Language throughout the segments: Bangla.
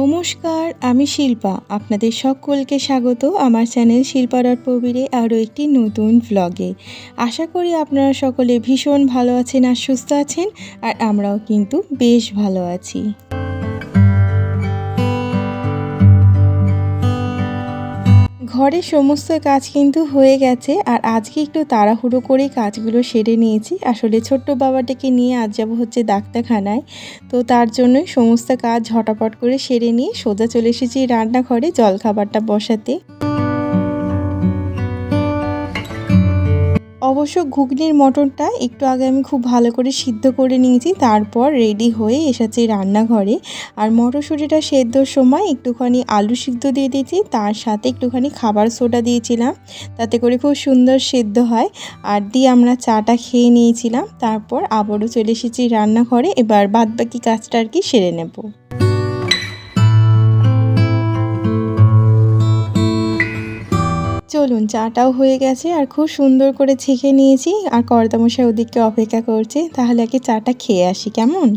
নমস্কার, আমি শিল্পা। আপনাদের সকলকে স্বাগত আমার চ্যানেল শিল্পা ডট প্রবীরে আরও একটি নতুন ভ্লগে আশা করি আপনারা সকলে ভীষণ ভালো আছেন আর সুস্থ আছেন, আর আমরাও কিন্তু বেশ ভালো আছি। ঘরের সমস্ত কাজ কিন্তু হয়ে গেছে, আর আজকে একটু তাড়াহুড়ো করে কাজগুলো সেরে নিয়েছি। আসলে ছোট্ট বাবাটাকে নিয়ে আজ যাব হচ্ছে ডাক্তারখানায়। তো তার জন্যই সমস্ত কাজ ঝটাপট করে সেরে নিয়ে সোজা চলে এসেছি রান্নাঘরে জলখাবারটা বসাতে। অবশ্য ঘুগনির মটনটা একটু আগে আমি খুব ভালো করে সিদ্ধ করে নিয়েছি, তারপর রেডি হয়ে এসেছি রান্নাঘরে। আর মটরশুঁটিটা সেদ্ধর সময় একটুখানি আলু সিদ্ধ দিয়ে দিয়েছি, তার সাথে একটুখানি খাবার সোডা দিয়েছিলাম, তাতে করে খুব সুন্দর সেদ্ধ হয়। আর দিয়ে আমরা চাটা খেয়ে নিয়েছিলাম, তারপর আবারও চলে এসেছি রান্নাঘরে, এবার বাদবাকি কাজটা আর কি সেরে নেব। চলুন, চাটাও হয়ে গেছে আর খুব সুন্দর করে ছেঁকে নিয়েছি। আর কর্তামশাই ওদিককে অপেক্ষা করছে, তাহলে আগে চাটা খেয়ে আসি, কেমন?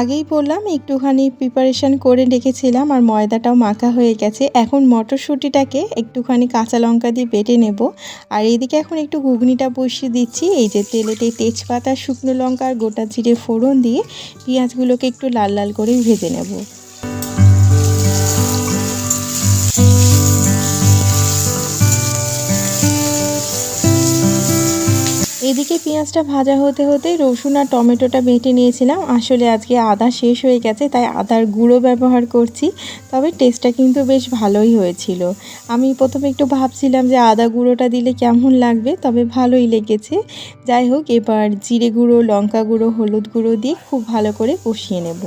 আগেই বললাম, একটুখানি প্রিপারেশান করে রেখেছিলাম আর ময়দাটাও মাখা হয়ে গেছে। এখন মটরশুঁটিটাকে একটুখানি কাঁচা লঙ্কা দিয়ে বেটে নেব। আর এদিকে এখন একটু ঘুগনিটা বসিয়ে দিচ্ছি। এই যে তেলেতে তেজপাতা, শুকনো লঙ্কা আর গোটা জিরে ফোড়ন দিয়ে পেঁয়াজগুলোকে একটু লাল লাল করে ভেজে নেব। এদিকে পেঁয়াজটা ভাজা হতে হতে রসুন আর টমেটোটা বেটে নিয়েছিলাম। আসলে আজকে আদা শেষ হয়ে গেছে, তাই আদার গুঁড়ো ব্যবহার করছি, তবে টেস্টটা কিন্তু বেশ ভালোই হয়েছিল। আমি প্রথমে একটু ভাবছিলাম যে আদা গুঁড়োটা দিলে কেমন লাগবে, তবে ভালোই লেগেছে। যাই হোক, এবার জিরে গুঁড়ো, লঙ্কা গুঁড়ো, হলুদ গুঁড়ো দিয়ে খুব ভালো করে কষিয়ে নেব।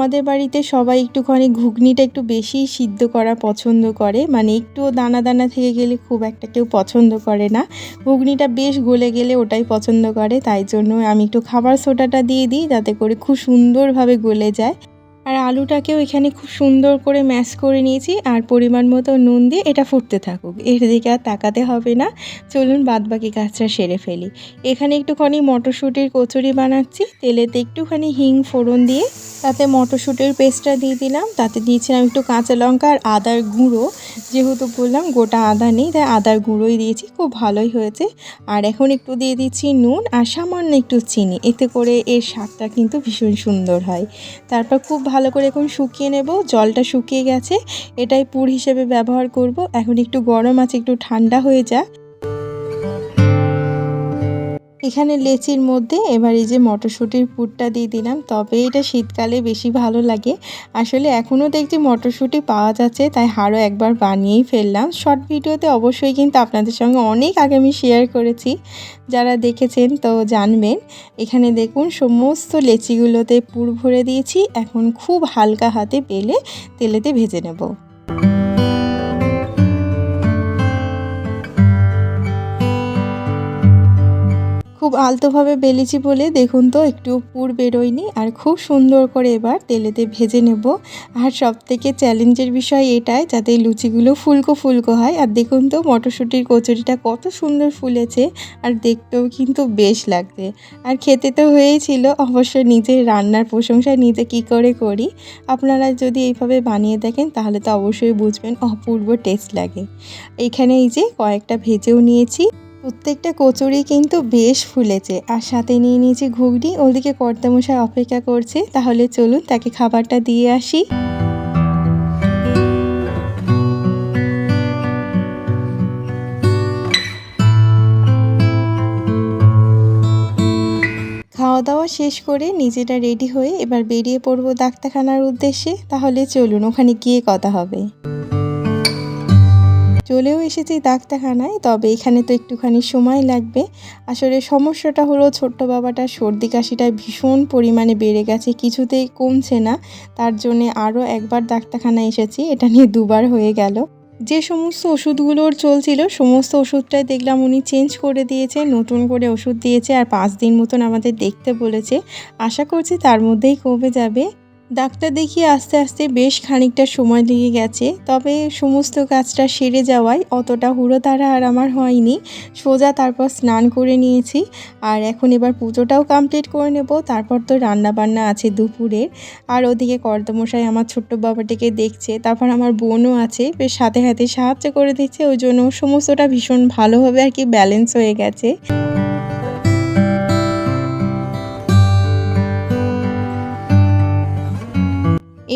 আমাদের বাড়িতে সবাই একটুখানি ঘুগনিটা একটু বেশি সিদ্ধ করা পছন্দ করে। মানে একটু দানা দানা থেকে গেলে খুব একটা কেউ পছন্দ করে না। ঘুগনিটা বেশ গলে গেলে ওটাই পছন্দ করে। তাই জন্য আমি একটু খাবার সোডাটা দিয়ে দিই, যাতে করে খুব সুন্দরভাবে গলে যায়। আর আলুটাকেও এখানে খুব সুন্দর করে ম্যাশ করে নিয়েছি আর পরিমাণ মতো নুন দিয়ে এটা ফুটতে থাকুক। এর দিকে আর তাকাতে হবে না। চলুন বাদ বাকি কাজটা সেরে ফেলি। এখানে একটুখানি মটরশুঁটির কচুরি বানাচ্ছি। তেলেতে একটুখানি হিং ফোড়ন দিয়ে তাতে মটরশুঁটির পেস্টটা দিয়ে দিলাম। তাতে দিয়েছিলাম একটু কাঁচা লঙ্কা আর আদার গুঁড়ো। যেহেতু বললাম গোটা আদা নেই, তাই আদার গুঁড়োই দিয়েছি। খুব ভালোই হয়েছে। আর এখন একটু দিয়ে দিচ্ছি নুন আর সামান্য একটু চিনি। এতে করে এর স্বাদটা কিন্তু ভীষণ সুন্দর হয়। তারপর খুব ভালো করে এখন শুকিয়ে নেব। জলটা শুকিয়ে গেছে। এটাই পুর হিসেবে ব্যবহার করব। এখন একটু গরম আছে, একটু ঠান্ডা হয়ে যাক। এখানে লেচির মধ্যে এবার এই যে মটরশুঁটির পুরটা দিয়ে দিলাম, তবে এটা শীতকালে বেশি ভালো লাগে। আসলে এখনও দেখছি মটরশুঁটি পাওয়া যাচ্ছে, তাই আরও একবার বানিয়েই ফেললাম। শর্ট ভিডিওতে অবশ্যই কিন্তু আপনাদের সঙ্গে অনেক আগে আমি শেয়ার করেছি, যারা দেখেছেন তো জানবেন। এখানে দেখুন, সমস্ত লেচিগুলোতে পুর ভরে দিয়েছি, এখন খুব হালকা হাতে বেলে তেলেতে ভেজে নেব। খুব আলতোভাবে বেলেছি বলে দেখুন তো, একটু পুর বেরোয়নি। আর খুব সুন্দর করে এবার তেলেতে ভেজে নেব। আর সব থেকে চ্যালেঞ্জের বিষয় এটাই, যাতে লুচিগুলো ফুলকো ফুলকো হয়। আর দেখুন তো, মটরশুঁটির কচুরিটা কত সুন্দর ফুলেছে, আর দেখতেও কিন্তু বেশ লাগছে। আর খেতে তো হয়েছিল অবশ্য নিজের রান্নার প্রশংসা নিজে কি করে করি? আপনারা যদি এইভাবে বানিয়ে দেখেন, তাহলে তো অবশ্যই বুঝবেন অপূর্ব টেস্ট লাগে। এখানে এই যে কয়েকটা ভেজেও নিয়েছি। প্রত্যেকটা কচুরি কিন্তু বেশ ফুলেছে। আর সাথে নিয়ে নিয়েছি ঘুগনি, ওদিকে কর্তামশাই অপেক্ষা করছে। তাহলে চলুন তাকে খাবারটা দিয়ে আসি। খাওয়া খাওয়া দাওয়া শেষ করে নিজেটা রেডি হয়ে এবার বেরিয়ে পড়ব ডাক্তারখানার উদ্দেশ্যে। তাহলে চলুন, ওখানে গিয়ে কথা হবে। চলেও এসেছি ডাক্তারখানায়, তবে এখানে তো একটুখানি সময় লাগবে। আসলে সমস্যাটা হলো ছোট্ট বাবাটার সর্দি কাশিটা ভীষণ পরিমাণে বেড়ে গেছে, কিছুতেই কমছে না। তার জন্যে আরও একবার ডাক্তারখানায় এসেছি, এটা নিয়ে দুবার হয়ে গেল। যে সমস্ত ওষুধগুলোর চলছিল, সমস্ত ওষুধটাই দেখলাম উনি চেঞ্জ করে দিয়েছে, নতুন করে ওষুধ দিয়েছে, আর পাঁচ দিন মতন আমাদের দেখতে বলেছে। আশা করছি তার মধ্যেই কমে যাবে। ডাক্তার দেখিয়ে আস্তে আস্তে বেশ খানিকটা সময় লেগে গেছে, তবে সমস্ত কাজটা সেরে যাওয়ায় অতটা হুড়োতাড়া আর আমার হয়নি। সোজা তারপর স্নান করে নিয়েছি, আর এখন এবার পুজোটাও কমপ্লিট করে নেব। তারপর তো রান্না বান্না আছে দুপুরের। আর ওদিকে কর্দমশাই আমার ছোট্ট বাবাটিকে দেখছে, তারপর আমার বোনও আছে, বেশ সাথে সাথে সাহায্য করে দিচ্ছে, ওই জন্য সমস্তটা ভীষণ ভালোভাবে আর কি ব্যালেন্স হয়ে গেছে।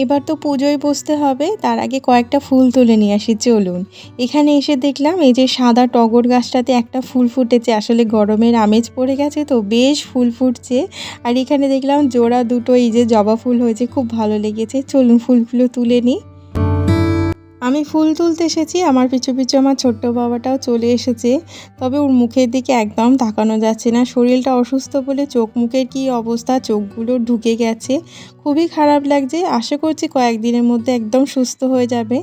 এবার তো পুজোয় বসতে হবে, তার আগে কয়েকটা ফুল তুলে নিয়ে আসি, চলুন। এখানে এসে দেখলাম এই যে সাদা টগর গাছটাতে একটা ফুল ফুটেছে, আসলে গরমের আমেজ পড়ে গেছে তো বেশ ফুল ফুটছে। আর এখানে দেখলাম জোড়া দুটো এই যে জবা ফুল হয়েছে, খুব ভালো লেগেছে, চলুন ফুলগুলো তুলে নিই। আমি ফুল তুলতে এসেছি, আমার পিছু পিছু আমার ছোট্ট বাবাটাও চলে এসেছে। তবে ওর মুখের দিকে একদম তাকানো যাচ্ছে না। শরীরটা অসুস্থ বলে চোখ মুখের কী অবস্থা, চোখগুলো ঢুকে গেছে। খুবই খারাপ লাগছে। আশা করছি কয়েকদিনের মধ্যে একদম সুস্থ হয়ে যাবে।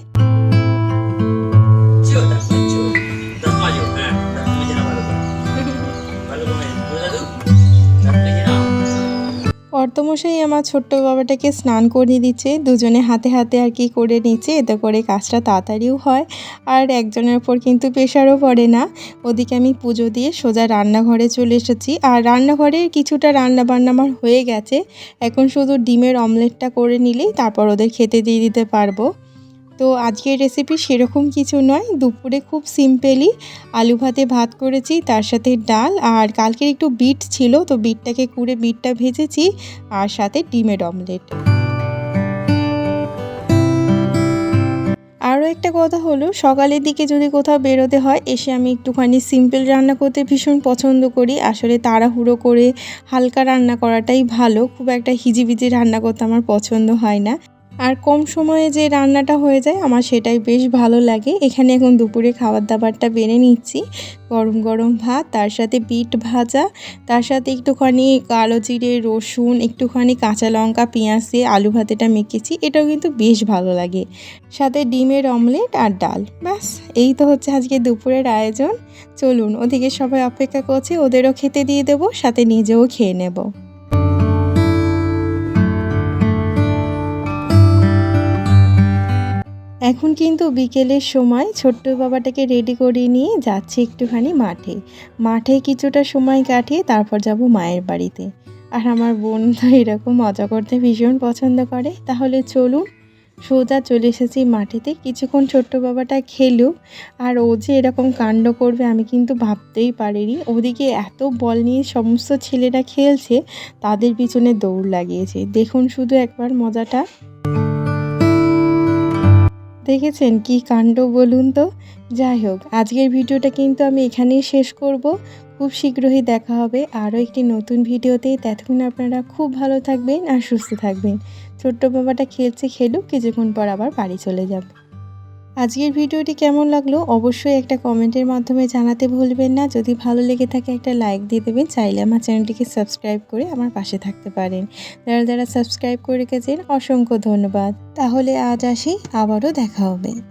কর্তমশাই আমার ছোট্ট বাবাটাকে স্নান করিয়ে দিচ্ছে। দুজনে হাতে হাতে আর কি করে নিচ্ছে, এতে করে কাজটা তাড়াতাড়িও হয়। আর একজনের ওপর কিন্তু প্রেশারও পড়ে না। ওদিকে আমি পুজো দিয়ে সোজা রান্নাঘরে চলে এসেছি। আর রান্নাঘরে কিছুটা রান্না বান্না আমার হয়ে গেছে। এখন শুধু ডিমের অমলেটটা করে নিলেই তারপর ওদের খেতে দিয়ে দিতে পারব। তো আজকের রেসিপি সেরকম কিছু নয়। দুপুরে খুব সিম্পলি আলু ভাতে ভাত করেছি, তার সাথে ডাল আর কালকের একটু বিট ছিল, তো বিটটাকে কুড়ে বিটটা ভেজেছি আর সাথে ডিমের অমলেট আরও একটা কথা হলো, সকালের দিকে যদি কোথাও বেরোতে হয়, এসে আমি একটুখানি সিম্পল রান্না করতে ভীষণ পছন্দ করি। আসলে তাড়াহুড়ো করে হালকা রান্না করাটাই ভালো। খুব একটা হিজিবিজি রান্না করতে আমার পছন্দ হয় না। আর কম সময়ে যে রান্নাটা হয়ে যায়, আমার সেটাই বেশ ভালো লাগে। এখানে এখন দুপুরে খাবার দাবারটা বেড়ে নিচ্ছি। গরম গরম ভাত, তার সাথে বিট ভাজা, তার সাথে একটুখানি কালো জিরে, রসুন, একটুখানি কাঁচা লঙ্কা, পেঁয়াজ দিয়ে আলু ভাতেটা মেখেছি। এটাও কিন্তু বেশ ভালো লাগে। সাথে ডিমের অমলেট আর ডাল। ব্যাস, এই তো হচ্ছে আজকে দুপুরের আয়োজন। চলুন, ওদিকে সবাই অপেক্ষা করছে, ওদেরও খেতে দিয়ে দেবো, সাথে নিজেও খেয়ে নেব। এখন কিন্তু বিকেলের সময় ছোট্ট বাবাটাকে রেডি করে নিয়ে যাচ্ছি একটুখানি মাঠে। মাঠে কিছুটা সময় কাটিয়ে তারপর যাব মায়ের বাড়িতে। আর আমার বোন তো এরকম মজা করতে ভীষণ পছন্দ করে। তাহলে চলুন, সোজা চলে এসেছি মাঠেতে। কিছুক্ষণ ছোট্ট বাবাটা খেলুক। আর ও যে এরকম কাণ্ড করবে আমি কিন্তু ভাবতেই পারিনি। ওদিকে এত বল নিয়ে সমস্ত ছেলেরা খেলছে, তাদের পিছনে দৌড় লাগিয়েছে। দেখুন শুধু একবার মজাটা। দেখেছেন কি কাণ্ড বলুন তো? যাই হোক, আজকের ভিডিওটা কিন্তু আমি এখানেই শেষ করব। খুব শীঘ্রই দেখা হবে আরও একটি নতুন ভিডিওতে। ততক্ষণ আপনারা খুব ভালো থাকবেন আর সুস্থ থাকবেন। ছোট্ট বাবাটা খেলছে, খেলুক, কিছুক্ষণ পর আবার বাড়ি চলে যাবে। আজকের ভিডিওটি কেমন লাগল অবশ্যই একটা কমেন্টের মাধ্যমে জানাতে ভুলবেন না। যদি ভালো লেগে থাকে একটা লাইক দিয়ে দেবেন। চাইলে আমার চ্যানেলটিকে সাবস্ক্রাইব করে আমার পাশে থাকতে পারেন। যারা যারা সাবস্ক্রাইব করে রেখেছেন, অসংখ্য ধন্যবাদ। তাহলে আজ আসি, আবারও দেখা হবে।